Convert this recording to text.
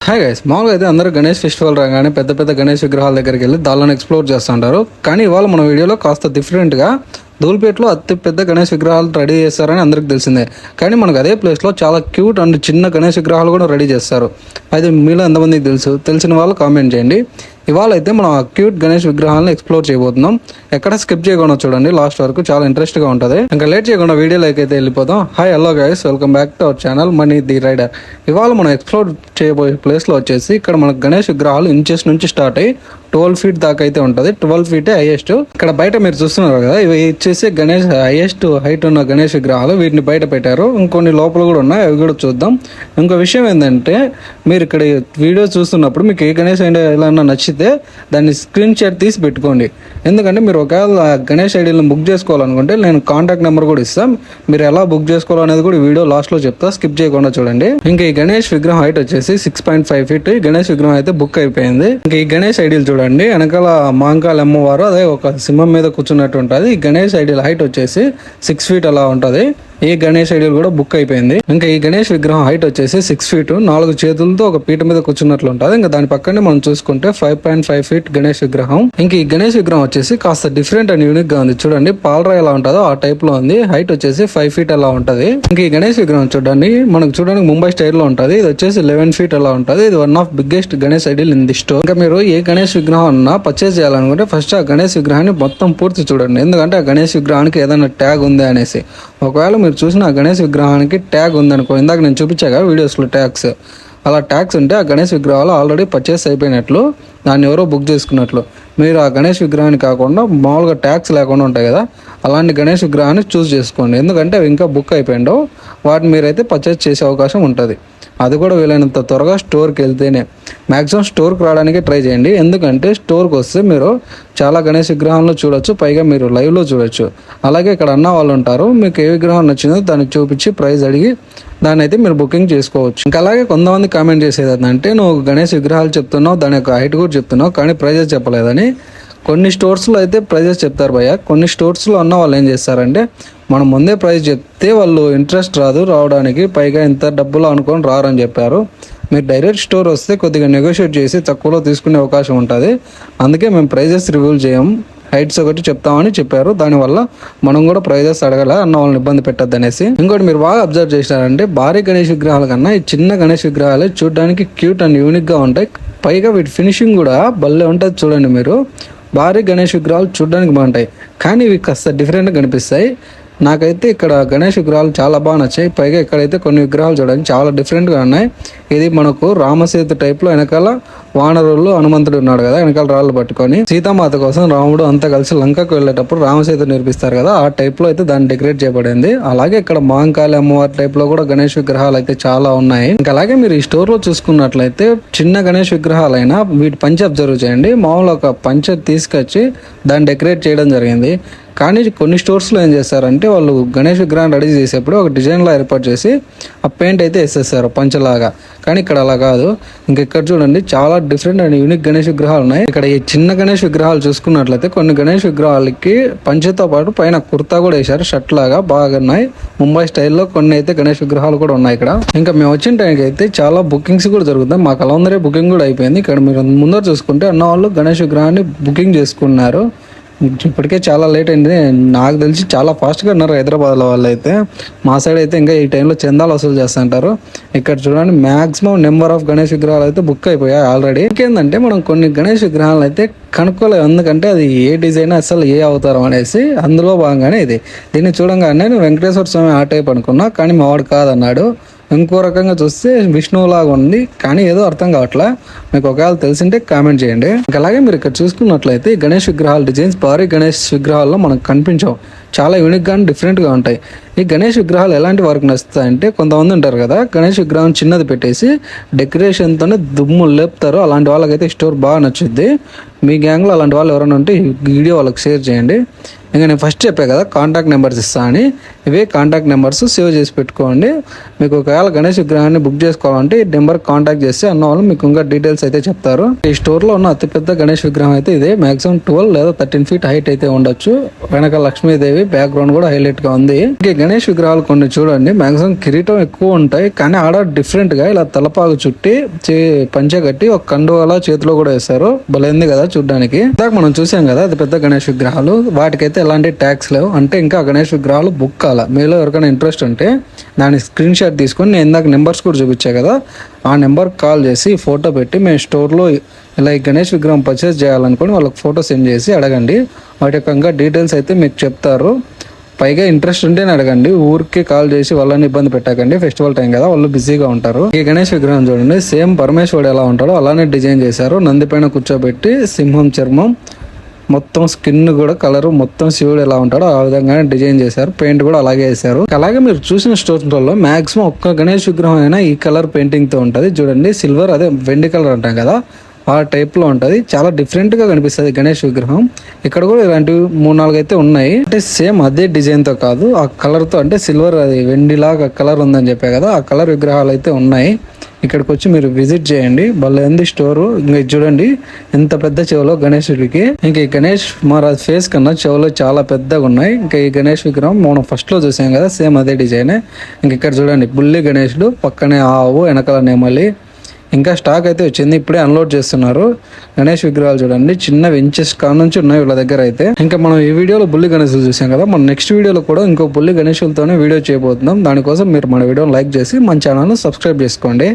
Hi guys మామూలుగా అయితే అందరూ గణేష్ ఫెస్టివల్ రాగానే పెద్ద పెద్ద గణేష్ విగ్రహాల దగ్గరికి వెళ్ళి దాళ్ళని ఎక్స్ప్లోర్ చేస్తుంటారు కానీ ఇవాళ మన వీడియోలో కాస్త డిఫరెంట్గా ధూల్పేటలో అతి పెద్ద గణేష్ విగ్రహాలు రెడీ చేస్తారని అందరికి తెలిసిందే. కానీ మనకు అదే ప్లేస్లో చాలా క్యూట్ అండ్ చిన్న గణేష్ విగ్రహాలు కూడా రెడీ చేస్తారు. అయితే మీలో ఎంతమందికి తెలుసు? తెలిసిన వాళ్ళు కామెంట్ చేయండి. ఇవాళ అయితే మనం ఆ క్యూట్ గణేష్ విగ్రహాలను ఎక్స్ప్లోర్ చేయబోతున్నాం. ఎక్కడ స్కిప్ చేయకుండా చూడండి. లాస్ట్ వరకు చాలా ఇంట్రెస్ట్గా ఉంటుంది. ఇంకా లేట్ చేయకుండా వీడియోలోకి అయితే వెళ్ళిపోతాం hi hello guys welcome back to our channel money the rider ఇవాళ మనం ఎక్స్ప్లోర్ చేయబోయే ప్లేస్లో వచ్చేసి ఇక్కడ మనకు గణేష్ విగ్రహాలు ఇంచెస్ నుంచి స్టార్ట్ అయ్యి ట్వెల్వ్ ఫీట్ దాకా అయితే ఉంటుంది. ట్వెల్వ్ ఫీటే హైయెస్ట్. ఇక్కడ బయట మీరు చూస్తున్నారు కదా ఇవి వచ్చేసి గణేష్ హైయెస్ట్ హైట్ ఉన్న గణేష్ విగ్రహాలు వీటిని బయట పెట్టారు. ఇంకొన్ని లోపల కూడా ఉన్నాయి అవి కూడా చూద్దాం. ఇంకో విషయం ఏంటంటే మీరు ఇక్కడ వీడియో చూస్తున్నప్పుడు మీకు ఏ గణేష్ ఐడియా ఎలా నచ్చితే దాన్ని స్క్రీన్ షాట్ తీసి పెట్టుకోండి. ఎందుకంటే మీరు ఒకవేళ గణేష్ ఐడీలను బుక్ చేసుకోవాలనుకుంటే నేను కాంటాక్ట్ నెంబర్ కూడా ఇస్తాం. మీరు ఎలా బుక్ చేసుకోవాలనేది కూడా వీడియో లాస్ట్లో చెప్తా. స్కిప్ చేయకుండా చూడండి. ఇంకా ఈ గణేష్ విగ్రహం హైట్ వచ్చేసి six point five feet Ganesh విగ్రహం అయితే బుక్ అయిపోయింది. ఇంకా ఈ గణేష్ ఐడియల్ చూడండి. వెనకాల మాంకాల అమ్మవారు అదే ఒక సింహం మీద కూర్చున్నట్టు ఉంటుంది. ఈ గణేష్ ఐడియల్ హైట్ వచ్చేసి సిక్స్ ఫీట్ అలా ఉంటుంది. ఈ గణేష్ ఐడియల్ కూడా బుక్ అయిపోయింది. ఇంకా ఈ గణేష్ విగ్రహం హైట్ వచ్చేసి సిక్స్ ఫీట్ నాలుగు చేతులతో ఒక పీట మీద కూర్చున్నట్లు ఉంటుంది ఇంకా దాని పక్కనే మనం చూసుకుంటే five point five feet Ganesh విగ్రహం. ఇంకా ఈ గణేష్ విగ్రహం వచ్చేసి కాస్త డిఫరెంట్ అండ్ యూనిక్గా ఉంది. చూడండి పాలరాయి ఎలా ఉంటుందో ఆ టైప్లో ఉంది. హైట్ వచ్చేసి ఫైవ్ ఫీట్ అలా ఉంటది? ఇంకా ఈ గణేష్ విగ్రహం చూడండి మనకు చూడడానికి ముంబై స్టైల్లో ఉంటది. ఇది వచ్చేసి లెవెన్ ఫీట్ అలా ఉంటది? ఇది one of biggest Ganesh idol in the store ఇంకా మీరు ఏ గణేష్ విగ్రహం అన్నా పర్చేస్ చేయాలనుకుంటే ఫస్ట్ ఆ గణేష్ విగ్రహాన్ని మొత్తం పూర్తి చూడండి. ఎందుకంటే ఆ గణేష్ విగ్రహానికి ఏదైనా ట్యాగ్ ఉంది అనేసి. ఒకవేళ మీరు చూసిన గణేష్ విగ్రహానికి ట్యాగ్ ఉందనుకో. ఇందాక నేను చూపించాగా వీడియోస్లో ట్యాగ్స్. అలా ట్యాగ్స్ ఉంటే ఆ గణేష్ విగ్రహాలు ఆల్రెడీ పర్చేస్ అయిపోయినట్లు దాన్ని ఎవరో బుక్ చేసుకున్నట్లు. మీరు ఆ గణేష్ విగ్రహాన్ని కాకుండా మామూలుగా ట్యాక్స్ లేకుండా ఉంటాయి కదా అలాంటి గణేష్ విగ్రహాన్ని చూస్ చేసుకోండి. ఎందుకంటే అవి ఇంకా బుక్ అయిపోయిండవు వాటిని మీరైతే పర్చేస్ చేసే అవకాశం ఉంటుంది. అది కూడా వీలైనంత త్వరగా స్టోర్కి వెళ్తేనే. మ్యాక్సిమం స్టోర్కి రావడానికి ట్రై చేయండి. ఎందుకంటే స్టోర్కి వస్తే మీరు చాలా గణేష్ విగ్రహంలో చూడొచ్చు పైగా మీరు లైవ్లో చూడొచ్చు. అలాగే ఇక్కడ అన్న వాళ్ళు ఉంటారు మీకు ఏ విగ్రహం నచ్చిందో దాన్ని చూపించి ప్రైస్ అడిగి దాన్ని అయితే మీరు బుకింగ్ చేసుకోవచ్చు. ఇంకా అలాగే కొంతమంది కామెంట్ చేసేది అంటే నువ్వు గణేష్ విగ్రహాలు చెప్తున్నావు దాని యొక్క హైట్ కూడా చెప్తున్నావు కానీ ప్రైజెస్ చెప్పలేదని. కొన్ని స్టోర్స్లో అయితే ప్రైజెస్ చెప్తారు భయ్య. కొన్ని స్టోర్స్లో ఉన్న వాళ్ళు ఏం చేస్తారంటే మనం ముందే ప్రైస్ చెప్తే వాళ్ళు ఇంట్రెస్ట్ రాదు రావడానికి పైగా ఇంత డబ్బులు అనుకొని రారని చెప్పారు. మీరు డైరెక్ట్ స్టోర్ వస్తే కొద్దిగా నెగోషియేట్ చేసి తక్కువలో తీసుకునే అవకాశం ఉంటుంది. అందుకే మేము ప్రైజెస్ రివ్యూల్ చేయం. హైట్స్ ఒకటి చెప్తామని చెప్పారు. దానివల్ల మనం కూడా ప్రైజెస్ అడగల అన్న వాళ్ళని ఇబ్బంది పెట్టద్దు అనేసి. ఇంకోటి మీరు బాగా అబ్జర్వ్ చేశారంటే భారీ గణేష్ విగ్రహాల కన్నా ఈ చిన్న గణేష్ విగ్రహాలే చూడడానికి క్యూట్ అండ్ యూనిక్గా ఉంటాయి. పైగా వీటి ఫినిషింగ్ కూడా భలే ఉంటుంది చూడండి మీరు. భారీ గణేష్ విగ్రహాలు చూడడానికి బాగుంటాయి. కానీ ఇవి కాస్త డిఫరెంట్గా కనిపిస్తాయి. నాకైతే ఇక్కడ గణేష్ విగ్రహాలు చాలా బాగా నచ్చాయి. పైగా ఇక్కడైతే కొన్ని విగ్రహాలు చూడడానికి చాలా డిఫరెంట్గా ఉన్నాయి. ఇది మనకు రామసేతు టైప్లో వెనకాల వానరులు హనుమంతుడు ఉన్నాడు కదా వెనకాల రాళ్ళు పట్టుకొని సీతామాత కోసం రాముడు అంతా కలిసి లంకకు వెళ్ళేటప్పుడు రామసేతు నిర్మిస్తారు కదా ఆ టైప్లో అయితే దాన్ని డెకరేట్ చేయబడింది. అలాగే ఇక్కడ మాంకాళి అమ్మవారి టైప్లో కూడా గణేష్ విగ్రహాలు అయితే చాలా ఉన్నాయి. ఇంకా అలాగే మీరు ఈ స్టోర్లో చూసుకున్నట్లయితే చిన్న గణేష్ విగ్రహాలైనా వీటి పంచ అబ్జర్వ్ చేయండి. మామూలు ఒక పంచర్ తీసుకొచ్చి దాన్ని డెకరేట్ చేయడం జరిగింది. కానీ కొన్ని స్టోర్స్లో ఏం చేస్తారంటే వాళ్ళు గణేష్ విగ్రహం రెడీ చేసేప్పుడు ఒక డిజైన్లా ఏర్పాటు చేసి ఆ పెయింట్ అయితే వేసేస్తారు పంచలాగా. కానీ ఇక్కడ అలా కాదు. ఇంకా ఇక్కడ చూడండి చాలా డిఫరెంట్ అండ్ యూనిక్ గణేష్ విగ్రహాలు ఉన్నాయి. ఇక్కడ ఈ చిన్న గణేష్ విగ్రహాలు చూసుకున్నట్లయితే కొన్ని గణేష్ విగ్రహాలకి పంచతో పాటు పైన కుర్తా కూడా వేశారు షర్ట్ లాగా బాగా ఉన్నాయి. ముంబై స్టైల్లో కొన్ని అయితే గణేష్ విగ్రహాలు కూడా ఉన్నాయి ఇక్కడ. ఇంకా మేము వచ్చిన టైంకి అయితే చాలా బుకింగ్స్ కూడా జరుగుతాయి. మాకు అలా బుకింగ్ కూడా అయిపోయింది. ఇక్కడ మీరు ముందర చూసుకుంటే అన్న వాళ్ళు గణేష్ విగ్రహాన్ని బుకింగ్ చేసుకున్నారు. ఇప్పటికే చాలా లేట్ అయింది. నాకు తెలిసి చాలా ఫాస్ట్గా ఉన్నారు హైదరాబాద్లో వాళ్ళు అయితే మా సైడ్ అయితే ఇంకా ఈ టైంలో చందాలు వసూలు చేస్తుంటారు. ఇక్కడ చూడండి మ్యాక్సిమం నెంబర్ ఆఫ్ గణేష్ విగ్రహాలు అయితే బుక్ అయిపోయాయి ఆల్రెడీ ఇంకేందంటే మనం కొన్ని గణేష్ విగ్రహాలు అయితే కనుక్కోలేదు ఎందుకంటే అది ఏ డిజైన్ అసలు ఏ అవతారం అనేసి అందులో భాగంగానే ఇది. దీన్ని చూడంగానే నేను వెంకటేశ్వర స్వామి ఆ టైప్ అనుకున్నా కానీ మావాడు కాదన్నాడు. ఇంకో రకంగా చూస్తే విష్ణువులాగా ఉంది కానీ ఏదో అర్థం కావట్లా. మీకు ఒకవేళ తెలిసింటే కామెంట్ చేయండి. అలాగే మీరు ఇక్కడ చూసుకున్నట్లయితే గణేష్ విగ్రహాల డిజైన్స్ భారీ గణేష్ విగ్రహాల్లో మనకు కనిపించవు. చాలా యూనిక్గా డిఫరెంట్గా ఉంటాయి. ఈ గణేష్ విగ్రహాలు ఎలాంటి వారికి నచ్చుతాయంటే కొంతమంది ఉంటారు కదా గణేష్ విగ్రహం చిన్నది పెట్టేసి డెకరేషన్తోనే దుమ్ము లేపుతారు. అలాంటి వాళ్ళకైతే స్టోర్ బాగా నచ్చుద్ది. మీ గ్యాంగ్లో అలాంటి వాళ్ళు ఎవరైనా ఉంటే ఈ వీడియో వాళ్ళకి షేర్ చేయండి. ఇంకా నేను ఫస్ట్ చెప్పా కదా కాంటాక్ట్ నెంబర్స్ ఇస్తా అని. ఇవే కాంటాక్ట్ నెంబర్స్ సేవ్ చేసి పెట్టుకోండి. మీకు ఒకవేళ గణేష్ విగ్రహాన్ని బుక్ చేసుకోవాలంటే ఈ నెంబర్ కాంటాక్ట్ చేస్తే అన్న వాళ్ళు మీకు ఇంకా డీటెయిల్స్ అయితే చెప్తారు. ఈ స్టోర్లో ఉన్న అతిపెద్ద గణేష్ విగ్రహం అయితే ఇదే. మాక్సిమం ట్వెల్వ్ లేదా థర్టీన్ ఫీట్ హైట్ అయితే ఉండొచ్చు. వెనక లక్ష్మీదేవి బ్యాక్గ్రౌండ్ కూడా హైలైట్గా ఉంది. ఇంకా గణేష్ విగ్రహాలు కొన్ని చూడండి. మాక్సిమం కిరీటం ఎక్కువ ఉంటాయి. కానీ ఆడ డిఫరెంట్గా ఇలా తలపాకు చుట్టి చే- కట్టి ఒక కండువాల చేతిలో కూడా వేస్తారు బలైంది కదా చూడడానికి. ఇందాక మనం చూసాం కదా అది పెద్ద గణేష్ విగ్రహాలు. వాటికైతే ఎలాంటి ట్యాక్స్ లేవు. అంటే ఇంకా గణేష్ విగ్రహాలు బుక్ కాల? మీలో ఎవరికైనా ఇంట్రెస్ట్ ఉంటే దాని స్క్రీన్ షాట్ తీసుకొని నేను ఇందాక నెంబర్స్ కూడా చూపించా కదా ఆ నెంబర్కి కాల్ చేసి ఫోటో పెట్టి మేము స్టోర్లో ఇలా ఈ గణేష్ విగ్రహం పర్చేస్ చేయాలనుకొని వాళ్ళకి ఫోటో సెండ్ చేసి అడగండి. వాటి యొక్క డీటెయిల్స్ అయితే మీకు చెప్తారు. పైగా ఇంట్రెస్ట్ ఉంటేనే అడగండి. ఊరికి కాల్ చేసి వాళ్ళని ఇబ్బంది పెట్టకండి. ఫెస్టివల్ టైం కదా వాళ్ళు బిజీగా ఉంటారు. ఈ గణేష్ విగ్రహం చూడండి. సేమ్ పరమేశ్వరుడు ఎలా ఉంటాడో అలానే డిజైన్ చేశారు. నంది పైన కూర్చోబెట్టి సింహం చర్మం మొత్తం స్కిన్ కూడా కలర్ మొత్తం శివుడు ఎలా ఉంటాడో ఆ విధంగానే డిజైన్ చేశారు. పెయింట్ కూడా అలాగే వేశారు. అలాగే మీరు చూసిన స్టోర్లో మాక్సిమం ఒక్క గణేష్ విగ్రహం అయినా ఈ కలర్ పెయింటింగ్తో ఉంటుంది. చూడండి సిల్వర్ అదే వెండి కలర్ అంటాం కదా ఆ టైప్లో ఉంటది. చాలా డిఫరెంట్గా కనిపిస్తుంది గణేష్ విగ్రహం. ఇక్కడ కూడా ఇలాంటివి మూడు నాలుగు అయితే ఉన్నాయి. అంటే సేమ్ అదే డిజైన్తో కాదు ఆ కలర్తో అంటే సిల్వర్ అది వెండిలాగా కలర్ ఉందని చెప్పే కదా ఆ కలర్ విగ్రహాలు అయితే ఉన్నాయి. ఇక్కడికి వచ్చి మీరు విజిట్ చేయండి. భలే ఉంది స్టోర్. ఇంకా చూడండి ఎంత పెద్ద చెవులో గణేశుడికి ఇంకా ఈ గణేష్ మహారాజ్ ఫేస్ కన్నా చెవులు చాలా పెద్దగా ఉన్నాయి. ఇంకా ఈ గణేష్ విగ్రహం మనం ఫస్ట్లో చూసాం కదా సేమ్ అదే డిజైన్. ఇంక ఇక్కడ చూడండి బుల్లి గణేషుడు పక్కనే ఆవు వెనకాల నెమలి. ఇంకా స్టాక్ అయితే వచ్చింది ఇప్పుడే అన్లోడ్ చేస్తున్నారు. గణేష్ విగ్రహాలు చూడండి చిన్న వెంచెస్ కాడ నుంచి ఉన్నాయి వీళ్ళ దగ్గర అయితే. ఇంకా మనం ఈ వీడియోలో బుల్లి గణేశులు చూసాం కదా మన నెక్స్ట్ వీడియోలో కూడా ఇంకో బుల్లి గణేశులతోనే వీడియో చేయబోతున్నాం. దానికోసం మీరు మన వీడియోని లైక్ చేసి మన ఛానల్ను సబ్స్క్రైబ్ చేసుకోండి.